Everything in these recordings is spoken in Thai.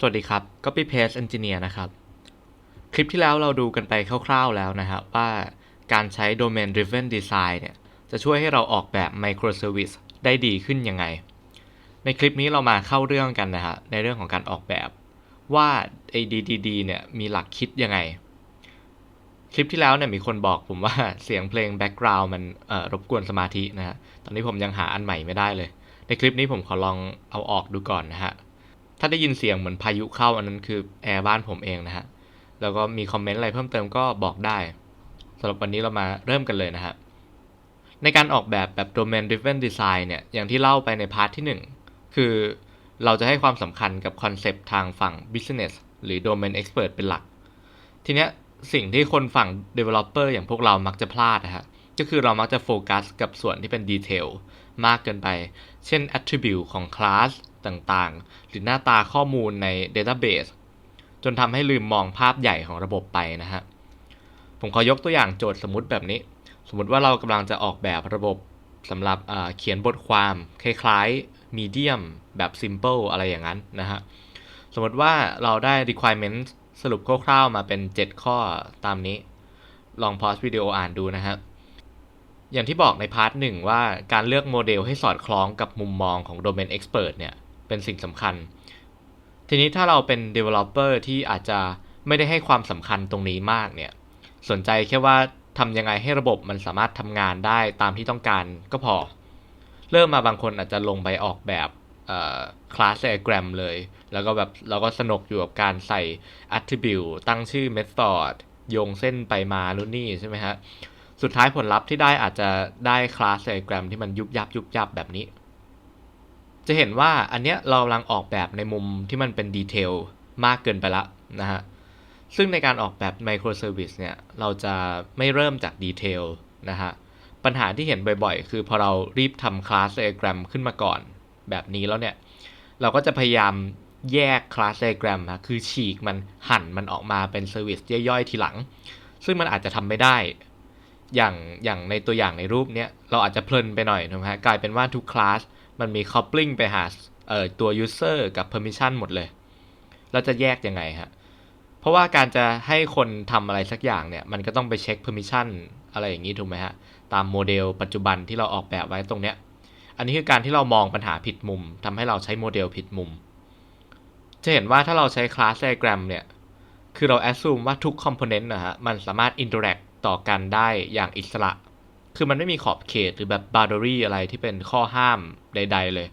สวัสดีครับ Copy Paste Engineer นะครับ คลิปที่แล้วเราดูกันไปคร่าวๆแล้วนะครับว่าการใช้ Domain Driven Design เนี่ย จะช่วยให้เราออกแบบ Microservice ได้ดีขึ้นยังไง ในคลิปนี้เรามาเข้าเรื่องกันนะฮะในเรื่องของการออกแบบ ว่าไอ้ DDD เนี่ยมีหลักคิดยังไง คลิปที่แล้วเนี่ยมีคนบอกผมว่าเสียงเพลง Background มันรบกวนสมาธินะฮะตอนนี้ผมยังหาอันใหม่ไม่ได้เลย ในคลิปนี้ผมขอลองเอาออกดูก่อนนะฮะ ถ้าได้ยินเสียงเหมือนพายุเข้าอันนั้นคือแอร์บ้านผมเองนะฮะ แล้วก็มีคอมเมนต์อะไรเพิ่มเติมก็บอกได้สำหรับวันนี้เรามาเริ่มกันเลยนะฮะ ในการออกแบบแบบ domain driven design เนี่ย อย่างที่เล่าไปในพาร์ทที่ 1 คือเราจะให้ความสำคัญกับคอนเซปต์ทางฝั่ง business หรือ domain expert เป็นหลัก ทีเนี้ยสิ่งที่คนฝั่ง developer อย่างพวกเรามักจะพลาดนะฮะ ก็คือเรามักจะโฟกัสกับส่วนที่เป็นดีเทลมากเกินไป เช่น attribute ของ class ต่างๆ หรือหน้าตาข้อมูลใน database จนทำให้ลืมมองภาพใหญ่ของระบบไปนะฮะ ผมขอยกตัวอย่างโจทย์สมมติแบบนี้ สมมติว่าเรากำลังจะออกแบบระบบสำหรับเขียนบทความคล้ายๆ medium แบบ simple อะไรอย่างนั้นนะฮะ สมมติว่าเราได้ requirement สรุปคร่าวๆมาเป็น 7 ข้อตามนี้ ลองพอสวิดีโออ่านดูนะฮะ อย่างที่บอกในพาร์ทหนึ่งว่าการเลือกโมเดลให้สอดคล้องกับมุมมองของ Domain Expert เนี่ย เป็นสิ่งสำคัญ ทีนี้ถ้าเราเป็น Developer ที่อาจจะไม่ได้ให้ความสำคัญตรงนี้มากเนี่ย สนใจแค่ว่าทำยังไงให้ระบบมันสามารถทำงานได้ตามที่ต้องการก็พอ เริ่มมาบางคนอาจจะลงไปออกแบบคลาส diagram เลย แล้วก็แบบเราก็สนุกอยู่กับการใส่ attribute ตั้งชื่อ method โยงเส้นไปมานู่นนี่ใช่ไหมฮะ สุดท้ายผลลัพธ์ที่ได้อาจจะได้คลาส diagram ที่มันยุบยับยุบยับแบบนี้ จะเห็นว่าอันเนี้ยเรากำลังออกแบบในมุมที่มันเป็นดีเทลมากเกินไปละนะฮะ ซึ่งในการออกแบบ microservice เนี่ย เราจะไม่เริ่มจากดีเทลนะฮะ ปัญหาที่เห็นบ่อยๆ คือพอเรารีบทำคลาส diagram ขึ้นมาก่อน แบบนี้แล้วเนี่ย เราก็จะพยายามแยกคลาส diagram นะคือฉีกมันหั่นมันออกมาเป็นเซอร์วิสย่อยๆ ทีหลัง ซึ่งมันอาจจะทำไม่ได้ อย่างอย่างในตัวอย่างในรูปเนี้ยเราอาจจะเพลินไปหน่อยนะฮะกลายเป็นว่าทุกคลาส มันมี coupling ไปหาเอ่อตัว user กับ permission หมดเลย เราจะแยกยังไงฮะ เพราะว่าการจะให้คนทำอะไรสักอย่างเนี่ย มันก็ต้องไปเช็ค permission อะไรอย่างนี้ถูกไหมฮะ ตามโมเดลปัจจุบันที่เราออกแบบไว้ตรงเนี้ย อันนี้คือการที่เรามองปัญหาผิดมุมทำให้เราใช้โมเดลผิดมุม จะเห็นว่าถ้าเราใช้ class diagram เนี่ย คือเรา assume ว่าทุก component นะฮะ มันสามารถ interact ต่อกันได้อย่างอิสระ คือมันไม่มีขอบเขตหรือแบบ boundary อะไรที่เป็นข้อห้ามใด ๆ เลย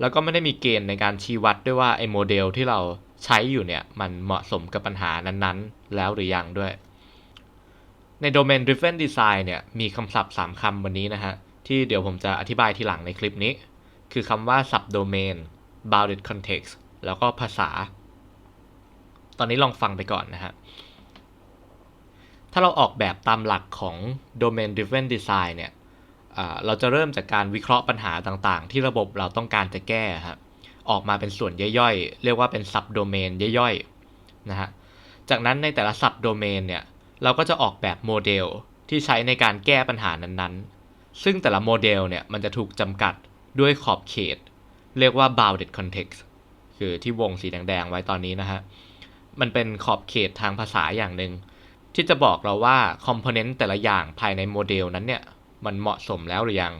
แล้วก็ไม่ได้มีเกณฑ์ในการชี้วัดด้วยว่าไอ้โมเดลที่เราใช้อยู่เนี่ย มันเหมาะสมกับปัญหานั้นๆ แล้วหรือยังด้วย ใน domain driven design เนี่ย มีคำศัพท์ 3คำวันนี้นะฮะ ที่เดี๋ยวผมจะอธิบายทีหลังในคลิปนี้ คือคำว่า subdomain bounded context แล้วก็ภาษา ตอนนี้ลองฟังไปก่อนนะฮะ ถ้าเราออกแบบตามหลักของ domain driven design เนี่ยเราจะเริ่มจากการวิเคราะห์ปัญหาต่างๆ ที่ระบบเราต้องการจะแก้ฮะออกมาเป็นส่วนย่อยๆ เรียกว่าเป็น subdomain ย่อยๆนะฮะจากนั้นในแต่ละ subdomain เนี่ยเราก็จะออกแบบโมเดลที่ใช้ในการแก้ปัญหานั้นๆ ซึ่งแต่ละโมเดลเนี่ยมันจะถูกจำกัดด้วยขอบเขต เรียกว่า bounded context คือที่วงสีแดงๆไว้ตอนนี้นะฮะมันเป็นขอบเขตทางภาษาอย่างหนึ่ง ที่จะบอกเราว่าคอมโพเนนต์แต่ละอย่างภายในโมเดลนั้นเนี่ย มันเหมาะสมแล้วหรือยัง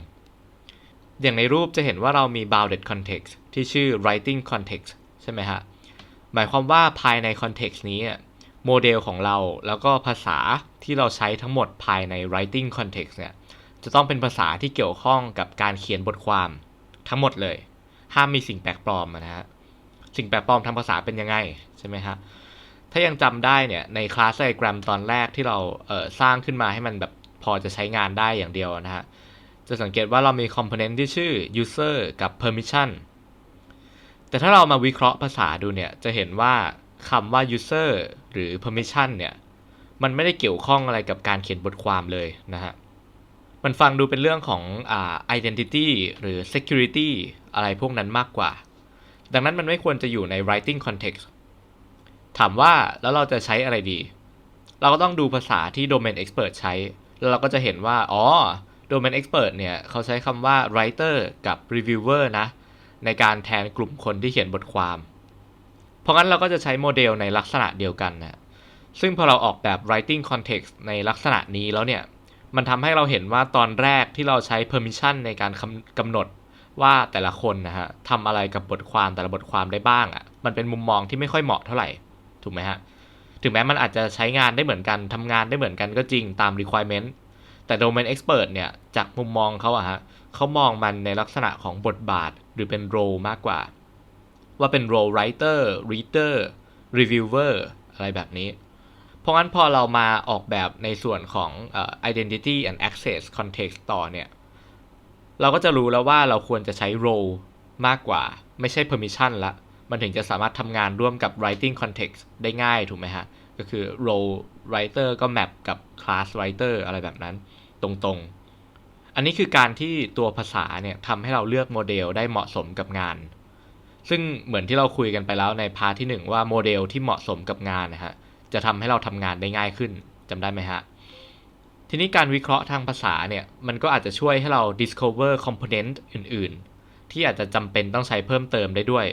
อย่างในรูปจะเห็นว่าเรามี bounded context ที่ชื่อ writing context ใช่ไหมฮะ หมายความว่าภายใน context นี้โมเดลของเราแล้วก็ภาษาที่เราใช้ทั้งหมดภายใน writing context เนี่ย จะต้องเป็นภาษาที่เกี่ยวข้องกับการเขียนบทความทั้งหมดเลย ห้ามมีสิ่งแปลกปลอมนะฮะ สิ่งแปลกปลอมทางภาษาเป็นยังไงใช่ไหมฮะ ถ้ายังจำได้เนี่ยในคลาสไดแกรมตอนแรกที่เราเสร้างขึ้นมาให้มันแบบพอจะใช้งานได้อย่างเดียวนะฮะ จะสังเกตว่าเรามีคอมโพเนนต์ที่ชื่อ user กับ permission แต่ถ้าเรามาวิเคราะห์ภาษาดูเนี่ย จะเห็นว่าคำว่า user หรือ permission เนี่ย มันไม่ได้เกี่ยวข้องอะไรกับการเขียนบทความเลยนะฮะ มันฟังดูเป็นเรื่องของอ่า identity หรือ security อะไรพวกนั้นมากกว่า ดังนั้นมันไม่ควรจะอยู่ใน writing context ถามว่าแล้วเราจะใช้อะไรดี เราก็ต้องดูภาษาที่ domain expert ใช้ แล้วเราก็จะเห็นว่า อ๋อ domain expert เนี่ยเขาใช้คำว่า writer กับ reviewer นะ ในการแทนกลุ่มคนที่เขียนบทความ เพราะงั้นเราก็จะใช้โมเดลในลักษณะเดียวกันนะซึ่งพอเราออกแบบ writing context ในลักษณะนี้แล้วเนี่ย มันทำให้เราเห็นว่าตอนแรกที่เราใช้ permission ในการกำหนดว่าแต่ละคนนะฮะทำอะไรกับบทความแต่ละบทความได้บ้างอะ่ะ มันเป็นมุมมองที่ไม่ค่อยเหมาะเท่าไหร่ ถูกไหมฮะ ถึงแม้มันอาจจะใช้งานได้เหมือนกันทำงานได้เหมือนกันก็จริงตาม requirement แต่ domain expert เนี่ย จากมุมมองเขาอะฮะเขามองมันในลักษณะของบทบาทหรือเป็น role มากกว่า ว่าเป็น role writer reader reviewer อะไรแบบนี้ เพราะงั้นพอเรามาออกแบบในส่วนของ uh, identity and access context ต่อเนี่ย เราก็จะรู้แล้วว่าเราควรจะใช้ role มากกว่า ไม่ใช่ permission ละ มันถึงจะสามารถทำงานร่วมกับ writing context ได้ง่ายถูกไหมฮะ ก็คือ role writer ก็ map กับ class writer อะไรแบบนั้น ตรงๆ อันนี้คือการที่ตัวภาษาเนี่ยทำให้เราเลือกโมเดลได้เหมาะสมกับงาน ซึ่งเหมือนที่เราคุยกันไปแล้วในพาร์ทที่ 1 ว่าโมเดลที่เหมาะสมกับงานนะฮะจะทำให้เราทำงานได้ง่ายขึ้นจำได้ไหมฮะทีนี้การวิเคราะห์ทางภาษาเนี่ย มันก็อาจจะช่วยให้เรา discover component อื่น ๆ ที่อาจจะจำเป็นต้องใช้เพิ่มเติมได้ด้วย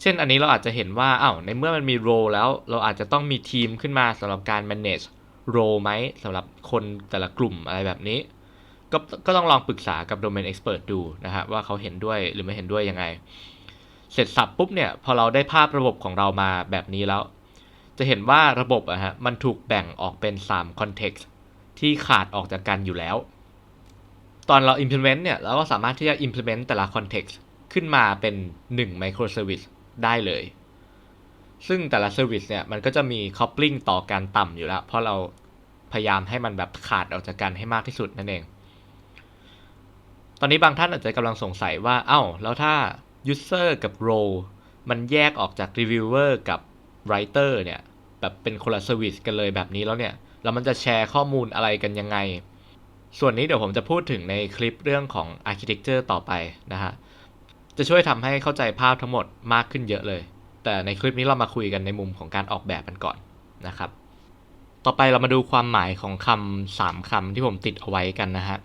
เช่นอันนี้เราอาจจะเห็นว่าอา้าวในเมื่อมันมี role แล้ว เราอาจจะต้องมีทีมขึ้นมาสำหรับการ manage role ไหมสำหรับคนแต่ละกลุ่มอะไรแบบนี้ ก็ก็ต้องลองปรึกษากับ domain expert ดูนะฮะว่าเขาเห็นด้วยหรือไม่เห็นด้วยยังไง เสร็จสับปุ๊บเนี่ย พอเราได้ภาพระบบของเรามาแบบนี้แล้ว จะเห็นว่าระบบอะฮะมันถูกแบ่งออกเป็น 3 context ที่ขาดออกจากกันอยู่แล้ว ตอนเรา implement เนี่ยเราก็สามารถที่จะ implement แต่ละ context ขึ้นมาเป็น 1 microservice ได้เลย ซึ่งแต่ละ service เนี่ยมันก็จะมี coupling ต่อการต่ำอยู่แล้ว เพราะเราพยายามให้มันแบบขาดออกจากกันให้มากที่สุดนั่นเอง ตอนนี้บางท่านอาจจะกำลังสงสัยว่า เอ้า แล้วถ้า user กับ role มันแยกออกจาก reviewer กับ writer เนี่ย แบบเป็นคนละ service กันเลยแบบนี้แล้วเนี่ย แล้วมันจะแชร์ข้อมูลอะไรกันยังไง ส่วนนี้เดี๋ยวผมจะพูดถึงในคลิปเรื่องของ architecture ต่อไปนะฮะ จะช่วยทำให้เข้าใจภาพทั้งหมดมากขึ้นเยอะเลย แต่ในคลิปนี้เรามาคุยกันในมุมของการออกแบบกันก่อนนะครับ ต่อไปเรามาดูความหมายของคำสามคำที่ผมติดเอาไว้กันนะฮะ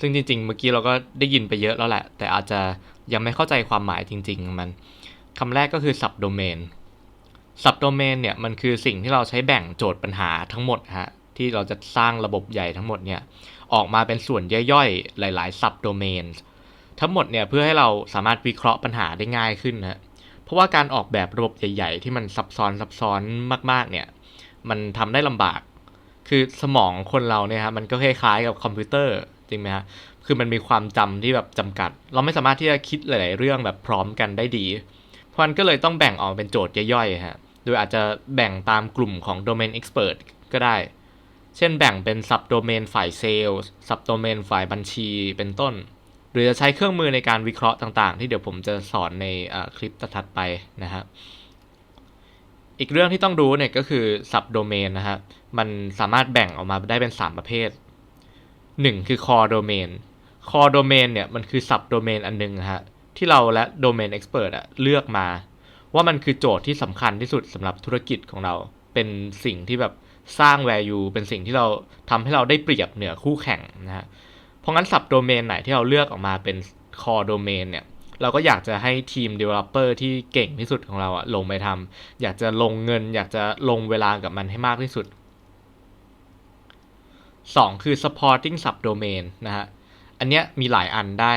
ซึ่งจริงๆ เมื่อกี้เราก็ได้ยินไปเยอะแล้วแหละ แต่อาจจะยังไม่เข้าใจความหมายจริง ๆ มันคำแรกก็คือ subdomain subdomain เนี่ยมันคือสิ่งที่เราใช้แบ่งโจทย์ปัญหาทั้งหมดฮะที่เราจะสร้างระบบใหญ่ทั้งหมดเนี่ยออกมาเป็นส่วนย่อยๆ หลายๆ subdomain ทั้งหมดเนี่ยเพื่อให้เราสามารถวิเคราะห์ปัญหาได้ง่ายขึ้นนะเพราะว่าการออกแบบระบบใหญ่ ๆ ที่มันซับซ้อนซับซ้อนมาก ๆ เนี่ย มันทำได้ลำบาก คือสมองคนเราเนี่ยฮะมันก็คล้ายๆกับคอมพิวเตอร์จริงไหมฮะคือมันมีความจำที่แบบจำกัด เราไม่สามารถที่จะคิดหลาย ๆ เรื่องแบบพร้อมกันได้ดี เพราะนั้นก็เลยต้องแบ่งออกเป็นโจทย์ย่อยๆฮะโดยอาจจะแบ่งตามกลุ่มของ Domain Expert ก็ได้ เช่นแบ่งเป็น Subdomain ฝ่าย Sales Subdomain ฝ่ายบัญชีเป็นต้น หรือจะใช้เครื่องมือในการวิเคราะห์ต่างๆ ที่เดี๋ยวผมจะสอนในคลิปถัดไปนะฮะอีกเรื่องที่ต้องรู้เนี่ยก็คือ Subdomain นะฮะมันสามารถแบ่งออกมาได้เป็น 3 ประเภท 1 คือ Core Domain Core Domain เนี่ยมันคือ Subdomain อันนึงฮะที่เราและ Domain Expert อะเลือกมา ว่ามันคือโจทย์ที่สำคัญที่สุดสำหรับธุรกิจของเรา เป็นสิ่งที่แบบสร้าง value เป็นสิ่งที่เราทำให้เราได้เปรียบเหนือคู่แข่งนะฮะ เพราะงั้น subdomain ไหนที่เราเลือกออกมาเป็น core domain เนี่ย เราก็อยากจะให้ทีม developer ที่เก่งที่สุดของเราอะลงไปทำอยากจะลงเงิน อยากจะลงเวลากับมันให้มากที่สุด 2 คือ supporting subdomain นะฮะ อันเนี้ยมีหลายอันได้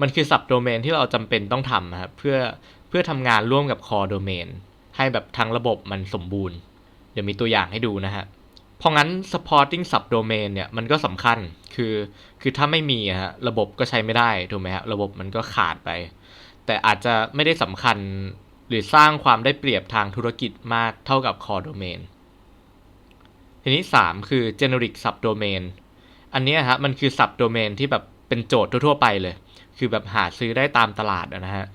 มันคือ subdomain ที่เราจำเป็นต้องทำครับเพื่อเพื่อทำงานร่วมกับ core domain ให้แบบทั้งระบบมันสมบูรณ์ เดี๋ยวมีตัวอย่างให้ดูนะฮะ เพราะงั้น supporting subdomain เนี่ยมันก็สำคัญคือคือถ้าไม่มีฮะระบบก็ใช้ไม่ได้ถูกไหมฮะระบบมันก็ขาดไป แต่อาจจะไม่ได้สำคัญหรือสร้างความได้เปรียบทางธุรกิจมากเท่ากับ core domain ทีนี้ 3 คือ generic subdomain อันนี้ฮะมันคือ subdomain ที่แบบเป็นโจทย์ทั่ว ๆ ไปเลย คือแบบหาซื้อได้ตามตลาดนะฮะ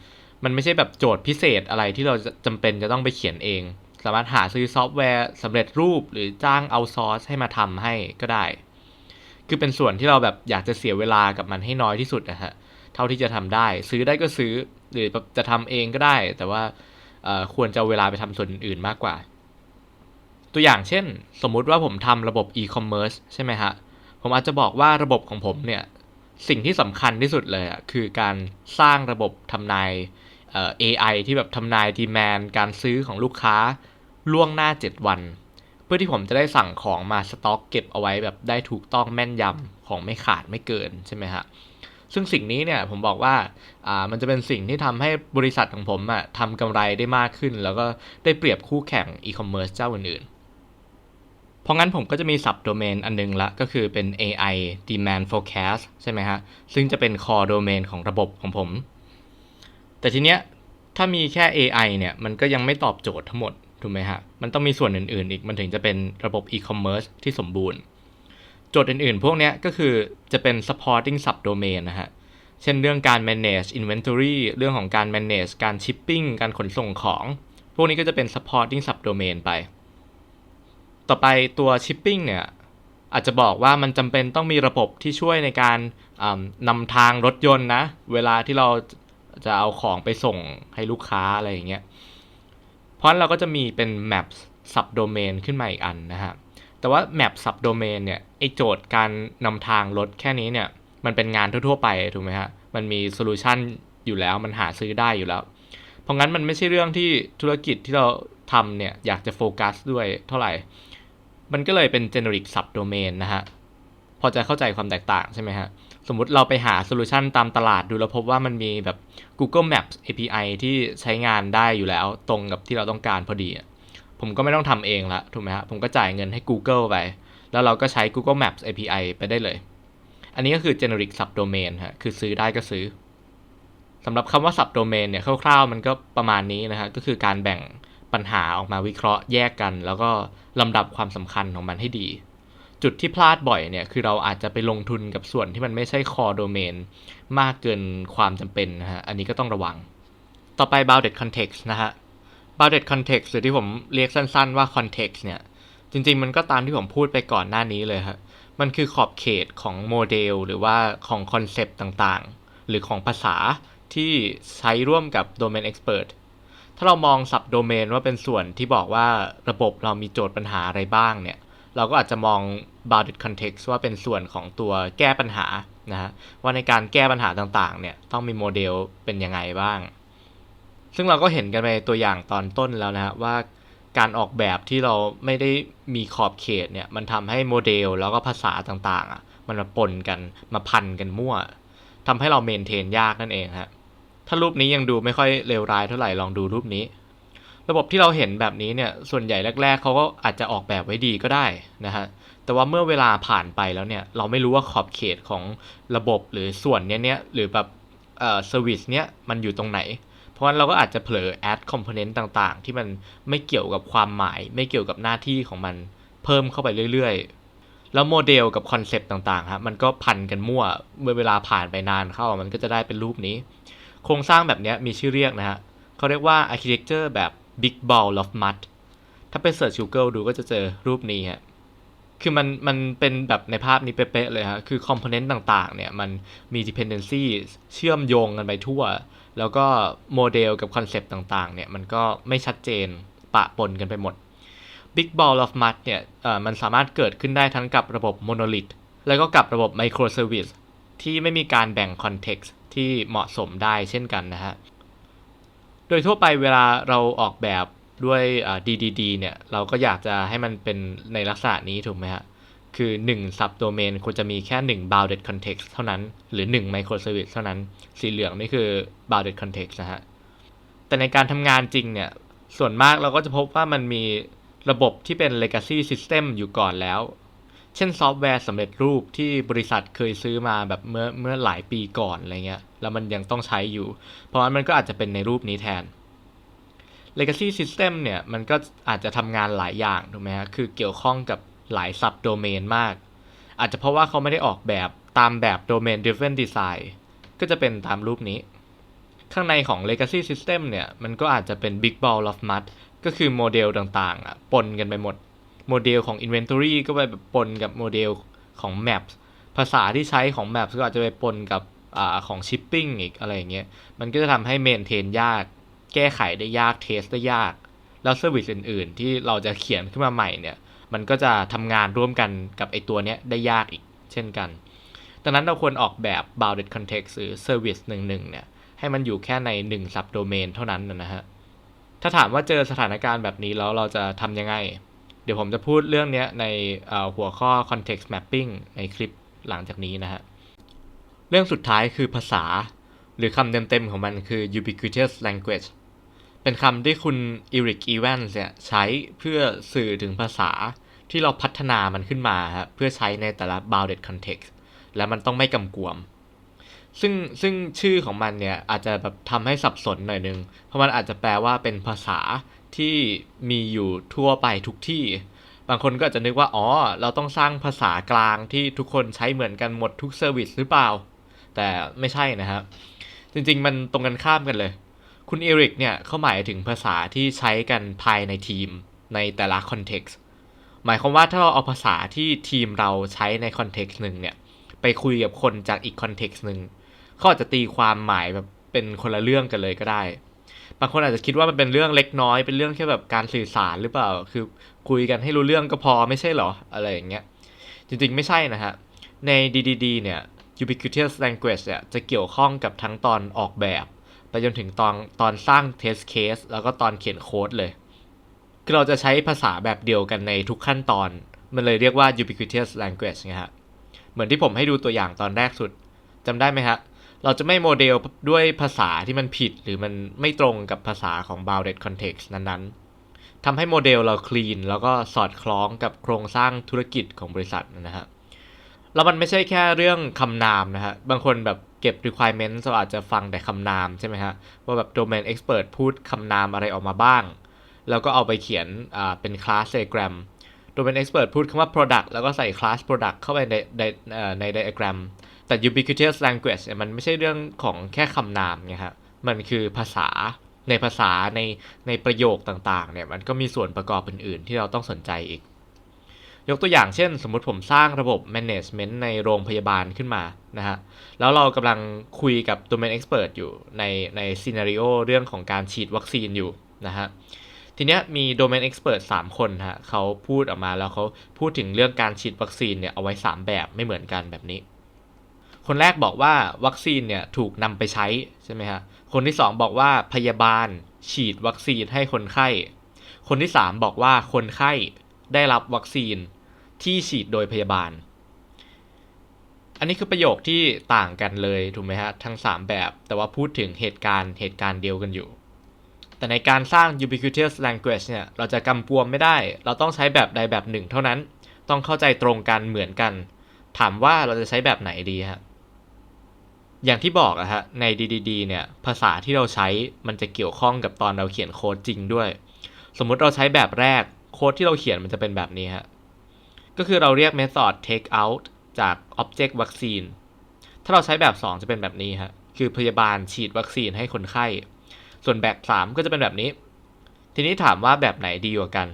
มันไม่ใช่แบบโจทย์พิเศษอะไรที่เราจำเป็นจะต้องไปเขียนเอง สามารถหาซื้อซอฟต์แวร์สำเร็จรูปหรือจ้างเอาซอร์สให้มาทำให้ก็ได้ คือเป็นส่วนที่เราแบบอยากจะเสียเวลากับมันให้น้อยที่สุดนะฮะ เท่าที่จะทำได้ ซื้อได้ก็ซื้อหรือจะทำเองก็ได้ แต่ว่าควรจะเเวลาไปทำส่วนอื่นมากกว่า ตัวอย่างเช่น สมมุติว่าผมทำระบบ e-commerce ใช่ไหมฮะ ผมอาจจะบอกว่าระบบของผมเนี่ยสิ่งที่สำคัญที่สุดเลยอะคือการสร้างระบบทำนายเอ่อ AI ที่แบบทำนายดีแมนการซื้อของลูกค้า ล่วงหน้า 7 วัน เพื่อที่ผมจะได้สั่งของมาสต็อกเก็บเอาไว้แบบได้ถูกต้องแม่นยำของไม่ขาดไม่เกินใช่ไหมฮะซึ่งสิ่งนี้เนี่ยผมบอกว่าอ่ามันจะเป็นสิ่งที่ทำให้บริษัทของผมอะทำกำไรได้มากขึ้น แล้วก็ได้เปรียบคู่แข่งอีคอมเมิร์ซเจ้าอื่นๆ เพราะงั้นผมก็จะมีสับโดเมนอันนึงละก็คือเป็น AI Demand Forecast ใช่ไหมฮะ ซึ่งจะเป็น core domain ของระบบของผม แต่ทีเนี้ยถ้ามีแค่ AI เนี่ยมันก็ยังไม่ตอบโจทย์ทั้งหมด ถูกไหมฮะ มันต้องมีส่วนอื่น ๆ อีกมันถึงจะเป็นระบบ e-commerce ที่สมบูรณ์โจทย์อื่นๆ พวกเนี้ยก็คือจะเป็น supporting subdomain นะฮะ เช่นเรื่องการ manage inventory เรื่องของการ manage การ shipping การขนส่งของ พวกนี้ก็จะเป็น supporting subdomain ไป ต่อไปตัว shipping เนี่ย อาจจะบอกว่ามันจำเป็นต้องมีระบบที่ช่วยในการนำทางรถยนต์นะ เวลาที่เราจะเอาของไปส่งให้ลูกค้าอะไรอย่างเงี้ย ราะเราก็จะมีเป็น map subdomain ขึ้นมาอีกอันนะฮะ แต่ว่า map subdomain เนี่ยไอโจทย์การนำทางรถแค่นี้เนี่ย มันเป็นงานทั่ว ๆ ไปถูกไหมฮะ มันมีโซลูชันอยู่แล้วมันหาซื้อได้อยู่แล้ว เพราะงั้นมันไม่ใช่เรื่องที่ธุรกิจที่เราทำเนี่ย อยากจะโฟกัสด้วยเท่าไหร่ มันก็เลยเป็น generic subdomain นะฮะ พอจะเข้าใจความแตกต่างใช่ไหมฮะ สมมุติเราไปหาโซลูชันตามตลาดดูแล้วพบว่ามันมีแบบ Google Maps API ที่ใช้งานได้อยู่แล้วตรงกับที่เราต้องการพอดี ผมก็ไม่ต้องทำเองละถูกไหมฮะผมก็จ่ายเงินให้ Google ไป แล้วเราก็ใช้ Google Maps API ไปได้เลย อันนี้ก็คือ generic subdomain ฮะคือซื้อได้ก็ซื้อสำหรับคำว่า subdomain เนี่ยคร่าวๆ มันก็ประมาณนี้นะฮะก็คือการแบ่งปัญหาออกมาวิเคราะห์แยกกัน แล้วก็ลำดับความสำคัญของมันให้ดี จุดที่พลาดบ่อยเนี่ยคือเราอาจจะไปลงทุนกับส่วนที่มันไม่ใช่ core domain มากเกินความจำเป็นนะฮะ อันนี้ก็ต้องระวัง ต่อไป bounded context นะฮะ bounded context หรือที่ผมเรียกสั้นๆว่า context เนี่ย จริง ๆ มันก็ตามที่ผมพูดไปก่อนหน้านี้เลยครับมันคือขอบเขตของโมเดล หรือว่าของคอนเซปต์ต่างๆ หรือของภาษาที่ใช้ร่วมกับ Domain Expert ถ้าเรามองสับโดเมนว่าเป็นส่วนที่บอกว่าระบบเรามีโจทย์ปัญหาอะไรบ้างเนี่ย เราก็อาจจะมอง bounded context ว่าเป็นส่วนของตัวแก้ปัญหานะฮะว่าในการแก้ปัญหาต่างๆเนี่ยต้องมีโมเดลเป็นยังไงบ้าง ซึ่งเราก็เห็นกันไปตัวอย่างตอนต้นแล้วนะฮะว่าการออกแบบที่เราไม่ได้มีขอบเขตเนี่ยมันทำให้โมเดลแล้วก็ภาษาต่างๆอะมันมาปนกันมาพันกันมั่วทำให้เราเมนเทนยากนั่นเองฮะถ้ารูปนี้ยังดูไม่ค่อยเลวร้ายเท่าไหร่ลองดูรูปนี้ ระบบที่เราเห็นแบบนี้เนี่ยส่วนใหญ่แรก ๆเขาก็อาจจะออกแบบไว้ดีก็ได้นะฮะแต่ว่าเมื่อเวลาผ่านไปแล้วเนี่ยเราไม่รู้ว่าขอบเขตของระบบหรือส่วนเนี้ยหรือแบบเอ่อเซอร์วิสเนี้ยมันอยู่ตรงไหน เพราะฉะนั้นเราก็อาจจะเผลอ add component ต่างๆ ที่มันไม่เกี่ยวกับความหมาย ไม่เกี่ยวกับหน้าที่ของมันเพิ่มเข้าไปเรื่อยๆ แล้วโมเดลกับคอนเซปต์ต่างๆครับมันก็พันกันมั่วเมื่อเวลาผ่านไปนานเข้ามันก็จะได้เป็นรูปนี้ โครงสร้างแบบนี้มีชื่อเรียกนะฮะเขาเรียกว่า architecture แบบ big ball of mud ถ้าไปเสิร์ช Google ดูก็จะเจอรูปนี้ฮะคือมันมันเป็นแบบในภาพนี้เป๊ะๆเลยฮะ คือคอมโพเนนต์ต่างๆ เนี่ย มันมี dependency เชื่อมโยงกันไปทั่ว แล้วก็โมเดลกับคอนเซปต์ต่างๆ เนี่ย มันก็ไม่ชัดเจนปะปนกันไปหมด Big Ball of Mud เนี่ยมันสามารถเกิดขึ้นได้ทั้งกับระบบ Monolith แล้วก็กับระบบ Microservice ที่ไม่มีการแบ่ง Context ที่เหมาะสมได้เช่นกันนะฮะ โดยทั่วไปเวลาเราออกแบบด้วย DDD เนี่ย เราก็อยากจะให้มันเป็นในลักษณะนี้ถูกไหมฮะ คือ 1 subdomain ควรจะมีแค่ 1 bounded context เท่านั้น หรือ 1 microservice เท่านั้น สีเหลืองนี่คือ bounded context นะฮะ แต่ในการทำงานจริงเนี่ย ส่วนมากเราก็จะพบว่ามันมีระบบที่เป็น legacy system อยู่ก่อนแล้ว เช่นซอฟต์แวร์สำเร็จรูปที่บริษัทเคยซื้อมาแบบเมื่อเมื่อหลายปีก่อนอะไรเงี้ย แล้วมันยังต้องใช้อยู่ เพราะฉะนั้นมันก็อาจจะเป็นในรูปนี้แทน Legacy System เนี่ย มันก็อาจจะทำงานหลายอย่างถูกไหมฮะ คือเกี่ยวข้องกับหลาย sub domain มาก อาจจะเพราะว่าเขาไม่ได้ออกแบบตามแบบ domain driven design ก็จะเป็นตามรูปนี้ ข้างในของ Legacy System เนี่ย มันก็อาจจะเป็น Big Ball of Mud ก็คือโมเดลต่างๆอะปนกันไปหมด โมเดลของ Inventory ก็ไปแบบปนกับโมเดลของ Maps ภาษาที่ใช้ของ Maps ก็อาจจะไปปนกับอของ Shipping อีกอะไรอย่างเงี้ย มันก็จะทำให้เมนเทนยาก แก้ไขได้ยากเทสได้ยาก แล้วเซอร์วิสอื่น ๆ ที่เราจะเขียนขึ้นมาใหม่เนี่ย มันก็จะทำงานร่วมกันกับไอตัวเนี้ยได้ยากอีกเช่นกัน ดังนั้นเราควรออกแบบ bounded context หรือ service หนึ่งๆเนี่ยใให้มันอยู่แค่ใน 1 subdomain เท่านั้นนะฮะ ถ้าถามว่าเจอสถานการณ์แบบนี้แล้วเราจะทำยังไง เดี๋ยวผมจะพูดเรื่องนี้ในหัวข้อ context mapping ในคลิปหลังจากนี้นะฮะ เรื่องสุดท้ายคือภาษา หรือคำเต็มๆของมันคือ ubiquitous language เป็นคำที่คุณอีริกอีแวนส์เนี่ยใช้เพื่อสื่อถึงภาษาที่เราพัฒนามันขึ้นมาฮะเพื่อใช้ในแต่ละ bounded context และมันต้องไม่กำกวม ซึ่งซึ่งชื่อของมันเนี่ยอาจจะแบบทำให้สับสนหน่อยนึง เพราะมันอาจจะแปลว่าเป็นภาษา ที่มีอยู่ทั่วไปทุกที่ บางคนก็จะนึกว่า อ๋อ เราต้องสร้างภาษากลางที่ทุกคนใช้เหมือนกันหมดทุกเซอร์วิสหรือเปล่า แต่ไม่ใช่นะครับ จริงๆ มันตรงกันข้ามกันเลย คุณเอริกเนี่ยเขาหมายถึงภาษาที่ใช้กันภายในทีมในแต่ละคอนเท็กซ์หมายความว่าถ้าเราเอาภาษาที่ทีมเราใช้ในคอนเท็กซ์หนึ่งเนี่ยไปคุยกับคนจากอีกคอนเท็กซ์หนึ่งเขาอาจจะตีความหมายแบบเป็นคนละเรื่องกันเลยก็ได้ บางคนอาจจะคิดว่ามันเป็นเรื่องเล็กน้อย เป็นเรื่องแค่แบบการสื่อสารหรือเปล่า คือคุยกันให้รู้เรื่องก็พอไม่ใช่หรอ อะไรอย่างเงี้ย จริงๆไม่ใช่นะฮะ ใน DDD เนี่ย ubiquitous language เนี่ยจะเกี่ยวข้องกับทั้งตอนออกแบบ ไปจนถึงตอนตอนสร้าง test case แล้วก็ตอนเขียนโค้ดเลย คือเราจะใช้ภาษาแบบเดียวกันในทุกขั้นตอน มันเลยเรียกว่า ubiquitous language ไงฮะ เหมือนที่ผมให้ดูตัวอย่างตอนแรกสุดจำได้ไหมฮะ เราจะไม่โมเดลด้วยภาษาที่มันผิดหรือมันไม่ตรงกับภาษาของ bounded context นั้นๆทำให้โมเดลเราคลีนแล้วก็สอดคล้องกับโครงสร้างธุรกิจของบริษัทนะฮะแล้วมันไม่ใช่แค่เรื่องคำนามนะฮะ บางคนแบบเก็บ requirement เราอาจจะฟังแต่คำนามใช่ไหมฮะ ว่าแบบ domain expert พูดคำนามอะไรออกมาบ้าง แล้วก็เอาไปเขียนเป็น class diagram domain expert พูดคำว่า product แล้วก็ใส่ class product เข้าไปในในใน diagram แต่ ubiquitous language มันไม่ใช่เรื่องของแค่คำนามไงฮะมันคือภาษาในภาษาในในประโยคต่างๆเนี่ยมันก็มีส่วนประกอบอื่นๆ ที่เราต้องสนใจอีก ยกตัวอย่างเช่น สมมติผมสร้างระบบ management ในโรงพยาบาลขึ้นมานะฮะแล้วเรากำลังคุยกับ domain expert อยู่ในใน scenario เรื่องของการฉีดวัคซีนอยู่นะฮะทีเนี้ยมี domain expert 3 คนฮะเขาพูดออกมาแล้วเขาพูดถึงเรื่องการฉีดวัคซีนเนี่ยเอาไว้ 3 แบบไม่เหมือนกันแบบนี้ คนแรกบอกว่าวัคซีนเนี่ยถูกนำไปใช้ใช่ไหมฮะ คนที่ 2 บอกว่าพยาบาลฉีดวัคซีนให้คนไข้ คนที่ 3 บอกว่าคนไข้ได้รับวัคซีนที่ฉีดโดยพยาบาล อันนี้คือประโยคที่ต่างกันเลยถูกไหมฮะ ทั้ง 3 แบบ แต่ว่าพูดถึงเหตุการณ์เหตุการณ์เดียวกันอยู่ แต่ในการสร้าง ubiquitous language เนี่ย เราจะกำกวมไม่ได้ เราต้องใช้แบบใดแบบหนึ่งเท่านั้น ต้องเข้าใจตรงกันเหมือนกัน ถามว่าเราจะใช้แบบไหนดีฮะ อย่างที่บอกอะฮะใน DDD เนี่ยภาษาที่เราใช้มันจะเกี่ยวข้องกับตอนเราเขียนโค้ดจริงด้วย สมมุติเราใช้แบบแรกโค้ดที่เราเขียนมันจะเป็นแบบนี้ฮะก็คือเราเรียก method take out จาก object วัคซีนถ้าเราใช้แบบ 2 จะเป็นแบบนี้ฮะคือพยาบาลฉีดวัคซีนให้คนไข้ ส่วนแบบ 3 ก็จะเป็นแบบนี้ ทีนี้ถามว่าแบบไหนดีกว่ากัน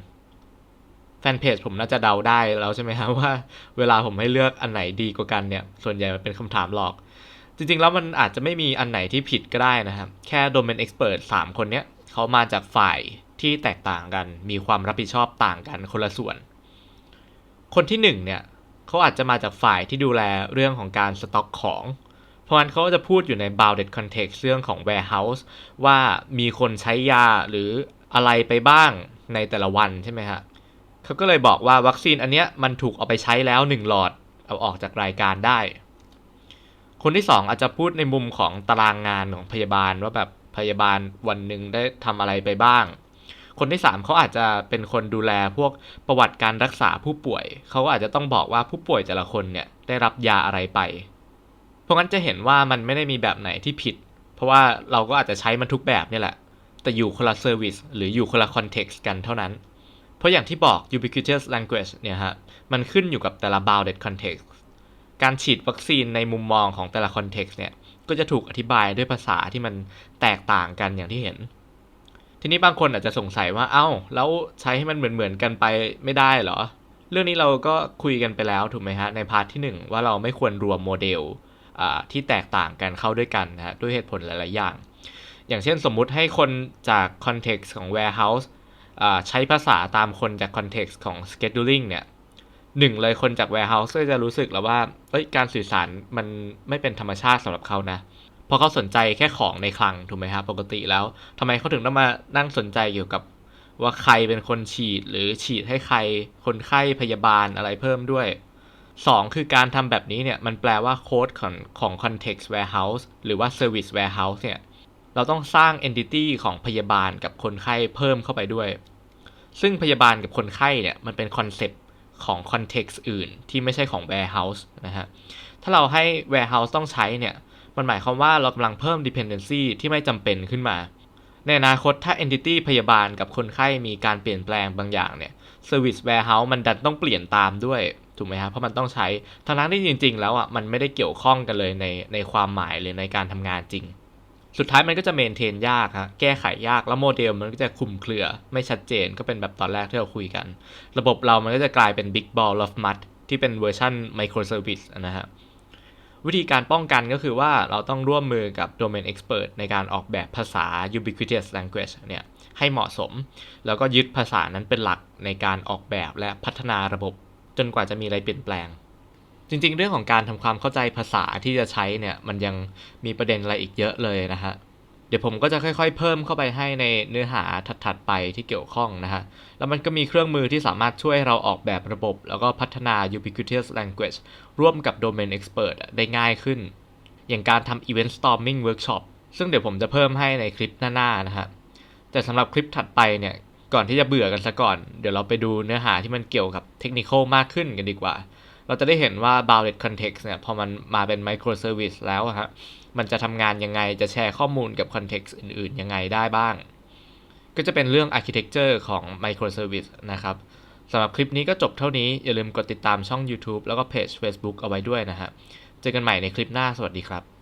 แฟนเพจผมน่าจะเดาได้แล้วใช่ไหมครับว่าเวลาผมให้เลือกอันไหนดีกว่ากันเนี่ย ส่วนใหญ่มันเป็นคำถามหลอก จริงๆ แล้วมันอาจจะไม่มีอันไหนที่ผิดก็ได้นะครับ แค่ Domain Expert 3คนเนี้ยเขามาจากฝ่ายที่แตกต่างกัน มีความรับผิดชอบต่างกันคนละส่วน คนที่ 1 เนี่ยเขาอาจจะมาจากฝ่ายที่ดูแลเรื่องของการสต็อกของ เพราะฉะนั้นเขาจะพูดอยู่ใน bounded context เรื่องของ warehouse ว่ามีคนใช้ยาหรืออะไรไปบ้างในแต่ละวันใช่ไหมฮะเขาก็เลยบอกว่าวัคซีนอันเนี้ยมันถูกเอาไปใช้แล้ว 1 หลอดเอาออกจากรายการได้ คนที่2อาจจะพูดในมุมของตารางงานของพยาบาลว่าแบบพยาบาลวันหนึ่งได้ทำอะไรไปบ้าง คนที่ 3เขาอาจจะเป็นคนดูแลพวกประวัติการรักษาผู้ป่วย เขาก็อาจจะต้องบอกว่าผู้ป่วยแต่ละคนเนี่ยได้รับยาอะไรไป เพราะงั้นจะเห็นว่ามันไม่ได้มีแบบไหนที่ผิด เพราะว่าเราก็อาจจะใช้มันทุกแบบนี่แหละ แต่อยู่คนละเซอร์วิสหรืออยู่คนละคอนเท็กซ์กันเท่านั้น เพราะอย่างที่บอก ubiquitous language เนี่ยฮะ มันขึ้นอยู่กับแต่ละ bounded context การฉีดวัคซีนในมุมมองของแต่ละ context เนี่ยก็จะถูกอธิบายด้วยภาษาที่มันแตกต่างกันอย่างที่เห็น ทีนี้บางคนอาจจะสงสัยว่าเอ้า แล้วใช้ให้มันเหมือนเหมือนกันไปไม่ได้เหรอ เรื่องนี้เราก็คุยกันไปแล้วถูกไหมฮะในพาร์ทที่ 1 ว่าเราไม่ควรรวมโมเดลที่แตกต่างกันเข้าด้วยกันนะฮะด้วยเหตุผลหลายๆอย่าง อย่างเช่นสมมุติให้คนจาก context ของ warehouse ใช้ภาษาตามคนจาก context ของ scheduling เนี่ย หนึ่งเลยคนจาก warehouse ก็จะรู้สึกแล้วว่าเอ้ยการสื่อสารมันไม่เป็นธรรมชาติสำหรับเขานะเพราะเขาสนใจแค่ของในคลังถูกไหมครับปกติแล้วทำไมเขาถึงต้องมานั่งสนใจเกี่ยวกับว่าใครเป็นคนฉีดหรือฉีดให้ใครคนไข้พยาบาลอะไรเพิ่มด้วย 2 คือการทำแบบนี้เนี่ย มันแปลว่าโค้ดของของ context warehouse หรือว่า service warehouse เนี่ย เราต้องสร้าง entity ของพยาบาลกับคนไข้เพิ่มเข้าไปด้วย ซึ่งพยาบาลกับคนไข้เนี่ย มันเป็นคอนเซปต์ ของ context อื่นที่ไม่ใช่ของ warehouse นะฮะ ถ้าเราให้ warehouse ต้องใช้เนี่ย มันหมายความว่าเรากำลังเพิ่ม dependency ที่ไม่จำเป็นขึ้นมา ในอนาคตถ้า entity พยาบาลกับคนไข้มีการเปลี่ยนแปลงบางอย่างเนี่ย service warehouse มันดันต้องเปลี่ยนตามด้วย ถูกไหมครับเพราะมันต้องใช้ทั้งนั้นที่จริง ๆ แล้วอะ มันไม่ได้เกี่ยวข้องกันเลยในในความหมายหรือในการทำงานจริง สุดท้ายมันก็จะเมนเทนยากฮะแก้ไขยากแล้วโมเดลมันก็จะคุมเครือ ไม่ชัดเจนก็เป็นแบบตอนแรกที่เราคุยกัน ระบบเรามันก็จะกลายเป็น big ball of mud ที่เป็นเวอร์ชัน microservice นะฮะวิธีการป้องกันก็คือว่าเราต้องร่วมมือกับ domain expert ในการออกแบบภาษา ubiquitous language เนี่ยให้เหมาะสม แล้วก็ยึดภาษานั้นเป็นหลักในการออกแบบและพัฒนาระบบ จนกว่าจะมีอะไรเปลี่ยนแปลง จริง ๆ เรื่องของการทำความเข้าใจภาษาที่จะใช้เนี่ย มันยังมีประเด็นอะไรอีกเยอะเลยนะฮะ เดี๋ยวผมก็จะค่อย ๆ เพิ่มเข้าไปให้ในเนื้อหาถัดๆไปที่เกี่ยวข้องนะฮะ แล้วมันก็มีเครื่องมือที่สามารถช่วยเราออกแบบระบบ แล้วก็พัฒนา ubiquitous language ร่วมกับ domain expert ได้ง่ายขึ้น อย่างการทำ event storming workshop ซึ่งเดี๋ยวผมจะเพิ่มให้ในคลิปหน้าๆนะฮะ แต่สำหรับคลิปถัดไปเนี่ย ก่อนที่จะเบื่อกันซะก่อน เดี๋ยวเราไปดูเนื้อหาที่มันเกี่ยวกับเทคนิคมากขึ้นกันดีกว่า เราจะได้เห็นว่า bounded context เนี่ย พอมันมาเป็น microservice แล้วฮะ มันจะทำงานยังไง จะแชร์ข้อมูลกับ context อื่นๆ ยังไงได้บ้าง ก็จะเป็นเรื่อง architecture ของ microservice นะครับสำหรับคลิปนี้ก็จบเท่านี้ อย่าลืมกดติดตามช่อง YouTube แล้วก็เพจ Facebook เอาไว้ด้วยนะฮะ เจอกันใหม่ในคลิปหน้า สวัสดีครับ